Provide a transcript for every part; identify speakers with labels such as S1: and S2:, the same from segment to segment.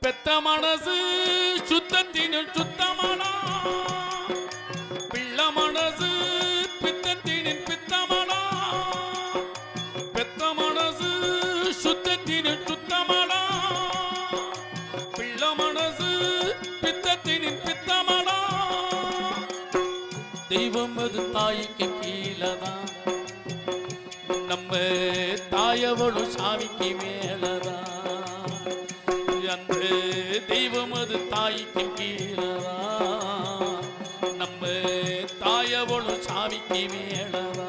S1: பெத்த மனசு சுத்தத்தினில் சுத்தமானா? பிள்ள மனசு பித்தத்தினில் பித்தமானா? பெத்த மனசு சுத்தத்தினில் சுத்தமானா? பிள்ள மனசு பித்தத்தினில் பித்தமானா? தெய்வம் அது தாய்க்கு கீழதான். நம்ம தாயவளும் சாமிக்கு மேலதான். தெய்வம் அது தாய்க்கு கீழதான் நம்ம தாயவளும் சாமிக்கு மேலதான்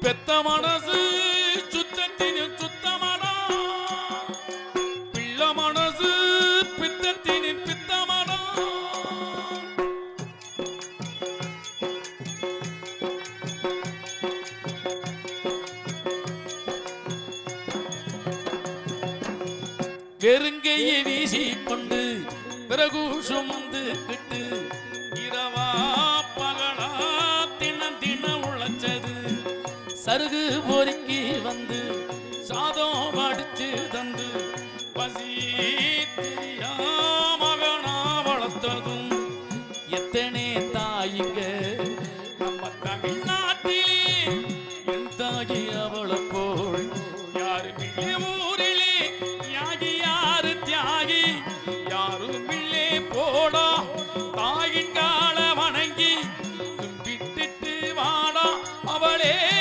S1: பெத்தமான வெறுங்கையை வீசி கொண்டு பிறகு சுமந்து கிட்டு இரவா பகலா தின தின உழைச்சது. சருகு பொறுக்கி வந்து ಮಳೆ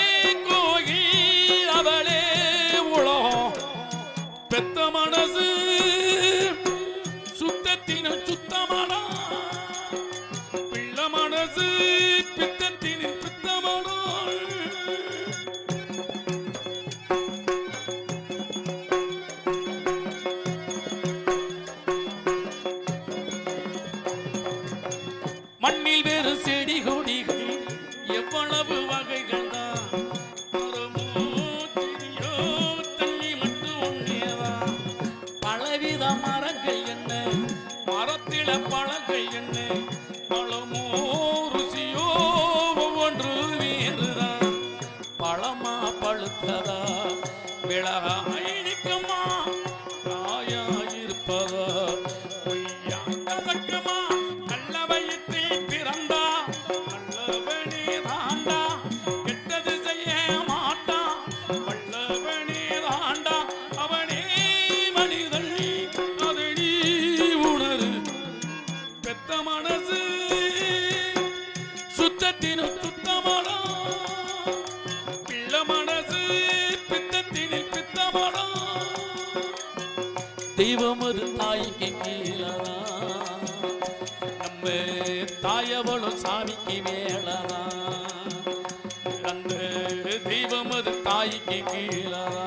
S1: மரத்தில பழங்கள் என்ன? பழமோ ருசியோ ஒவ்வொன்று வேறுதான் பழமா பழுத்ததா? விழகா இனிக்குமா இருப்பதா? பொய்யா கசக்குமா தெய்வம் ஒரு தாய்க்கு கீழதா நம்ம தாயவளும் சாமிக்கு மேலதா அந்த தெய்வம் ஒரு தாய்க்கு கீழதா